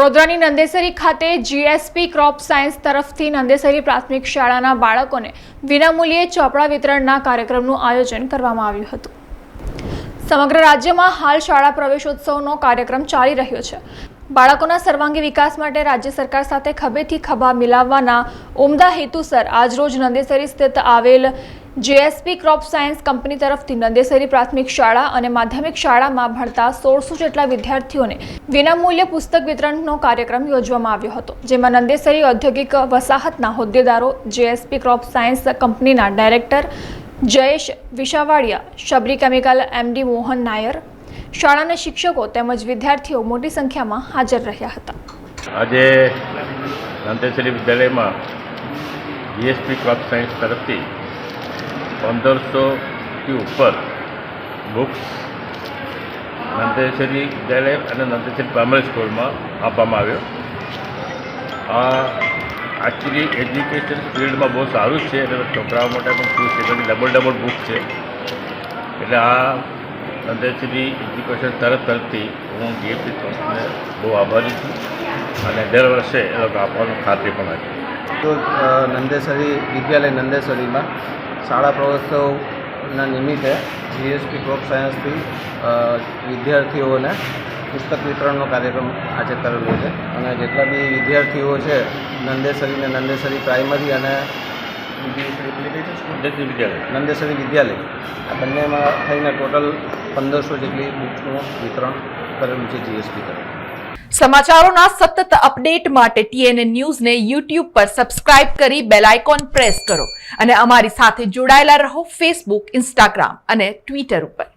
વડોદરાની નંદેસરી ખાતે GSP crop science તરફથી નંદેસરી પ્રાથમિક શાળાના બાળકોને વિનામૂલ્યે ચોપડા વિતરણના કાર્યક્રમનું આયોજન કરવામાં આવ્યું હતું. સમગ્ર રાજ્યમાં હાલ શાળા પ્રવેશોત્સવનો કાર્યક્રમ ચાલી રહ્યો છે. બાળકોના સર્વાંગી વિકાસ માટે રાજ્ય સરકાર સાથે ખભેથી ખભા મિલાવવાના ઉમદા હેતુસર આજરોજ નંદેસરી સ્થિત આવેલ જેએસપી ક્રોપ સાયન્સ કંપની તરફથી નંદેસરી પ્રાથમિક શાળા અને માધ્યમિક શાળામાં ભણતા સોળસો જેટલા વિદ્યાર્થીઓને વિનામૂલ્ય પુસ્તક વિતરણનો કાર્યક્રમ યોજવામાં આવ્યો હતો, જેમાં નંદેસરી ઔદ્યોગિક વસાહતના હોદ્દેદારો, જેએસપી ક્રોપ સાયન્સ કંપનીના director Jayesh Vishavadiya, Shabari chemical MD Mohan Nair, શાળાના શિક્ષકો તેમજ વિદ્યાર્થીઓ મોટી સંખ્યામાં હાજર રહ્યા હતા. આજે નંદેશ્વરી વિદ્યાલયમાં જીએસપી ક્રોપ સાયન્સ તરફથી પંદરસોથી ઉપર બુક્સ નંદેશ્વરી વિદ્યાલય અને નંદેશ્વરી પ્રાઇમરી સ્કૂલમાં આપવામાં આવ્યો. આ એકચ્યુઅલી એજ્યુકેશન ફિલ્ડમાં બહુ સારું જ છે. એટલે છોકરાઓ માટે પણ શું છે? ડબલ ડબલ બુક છે. એટલે આ અંદરથી એજ્યુકેશન તરફ તરફથી હું જીએસપી કંપનીને બહુ આભારી છું. અને દર વર્ષે એ લોકો આપવાનું ખાતરી પણ આપી તો નંદેશ્વરી વિદ્યાલય નંદેસરીમાં શાળા પ્રવાસોના નિમિત્તે જીએસપી ક્રોપ સાયન્સથી વિદ્યાર્થીઓને પુસ્તક વિતરણનો કાર્યક્રમ આજે કરેલો છે. અને જેટલા બી વિદ્યાર્થીઓ છે નંદેસરી ને નંદેસરી પ્રાઇમરી અને નંદેસરી વિદ્યાલય. આ બંનેમાં થઈને ટોટલ પંદરસો જેટલી બુક્સનું વિતરણ કરેલું છે જીએસપી તરફ. સમાચારોના સતત અપડેટ માટે ટીએનએ ન્યૂઝને યુટ્યુબ પર સબસ્ક્રાઇબ કરી બેલ આઇકોન પ્રેસ કરો. અને અમારી સાથે જોડાયેલા રહો ફેસબુક ઇન્સ્ટાગ્રામ અને ટ્વિટર ઉપર.